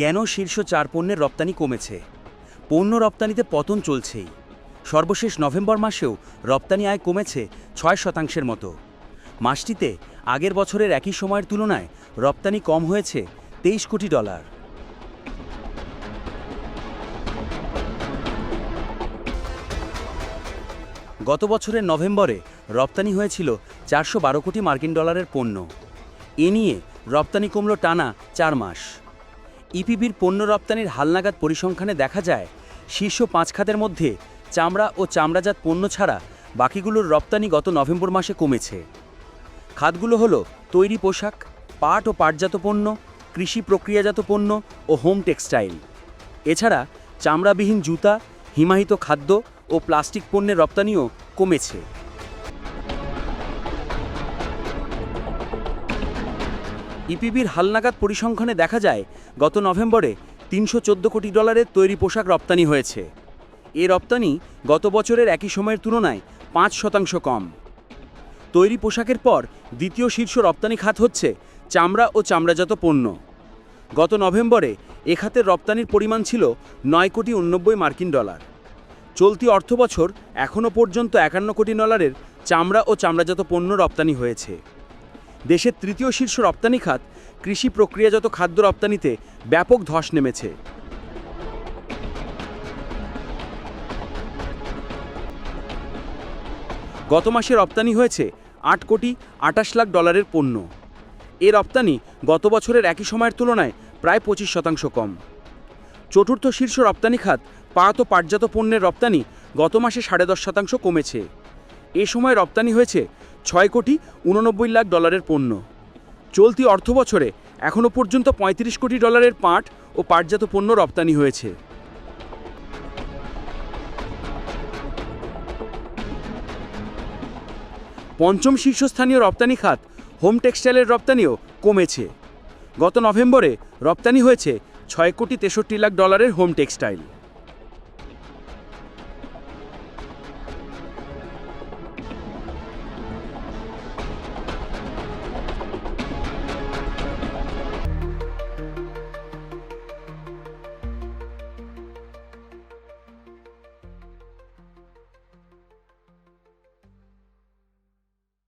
কেন শীর্ষ চার পণ্যের রপ্তানি কমেছে? পণ্য রপ্তানিতে পতন চলছেই। সর্বশেষ নভেম্বর মাসেও রপ্তানি আয় কমেছে ছয় শতাংশের মতো। মাসটিতে আগের বছরের একই সময়ের তুলনায় রপ্তানি কম হয়েছে তেইশ কোটি ডলার। গত বছরের নভেম্বরে রপ্তানি হয়েছিল চারশো বারো কোটি মার্কিন ডলারের পণ্য। এ নিয়ে রপ্তানি কমল টানা চার মাস। ইপিবির পণ্য রপ্তানির হালনাগাদ পরিসংখ্যানে দেখা যায়, শীর্ষ পাঁচ খাতের মধ্যে চামড়া ও চামড়াজাত পণ্য ছাড়া বাকিগুলোর রপ্তানি গত নভেম্বর মাসে কমেছে। খাতগুলো হলো তৈরি পোশাক, পাট ও পাটজাত পণ্য, কৃষি প্রক্রিয়াজাত পণ্য ও হোম টেক্সটাইল। এছাড়া চামড়াবিহীন জুতা হিমাহিত খাদ্য ও প্লাস্টিক পণ্যের রপ্তানিও কমেছে। ইপিবির হালনাগাদ পরিসংখ্যানে দেখা যায়, গত নভেম্বরে তিনশো চোদ্দ কোটি ডলারের তৈরি পোশাক রপ্তানি হয়েছে। এ রপ্তানি গত বছরের একই সময়ের তুলনায় পাঁচ শতাংশ কম। তৈরি পোশাকের পর দ্বিতীয় শীর্ষ রপ্তানি খাত হচ্ছে চামড়া ও চামড়াজাত পণ্য। গত নভেম্বরে এ খাতের রপ্তানির পরিমাণ ছিল নয় কোটি উননব্বই মার্কিন ডলার। চলতি অর্থবছর এখনও পর্যন্ত একান্ন কোটি ডলারের চামড়া ও চামড়াজাত পণ্য রপ্তানি হয়েছে। দেশের তৃতীয় শীর্ষ রপ্তানি খাত কৃষি প্রক্রিয়াজাত খাদ্য রপ্তানিতে ব্যাপক ধস নেমেছে। গত মাসে রপ্তানি হয়েছে আট কোটি আটাশ লাখ ডলারের পণ্য। এ রপ্তানি গত বছরের একই সময়ের তুলনায় প্রায় পঁচিশ শতাংশ কম। চতুর্থ শীর্ষ রপ্তানি খাত পাট ও পাটজাত পণ্যের রপ্তানি গত মাসে সাড়ে দশ শতাংশ কমেছে। এ সময় রপ্তানি হয়েছে ছয় কোটি উননব্বই লাখ ডলারের পণ্য। চলতি অর্থ বছরে এখনও পর্যন্ত পঁয়ত্রিশ কোটি ডলারের পাট ও পাটজাত পণ্য রপ্তানি হয়েছে। পঞ্চম শীর্ষস্থানীয় রপ্তানি খাত হোম টেক্সটাইলের রপ্তানিও কমেছে। গত নভেম্বরে রপ্তানি হয়েছে ছয় কোটি তেষট্টি লাখ ডলারের হোম টেক্সটাইল।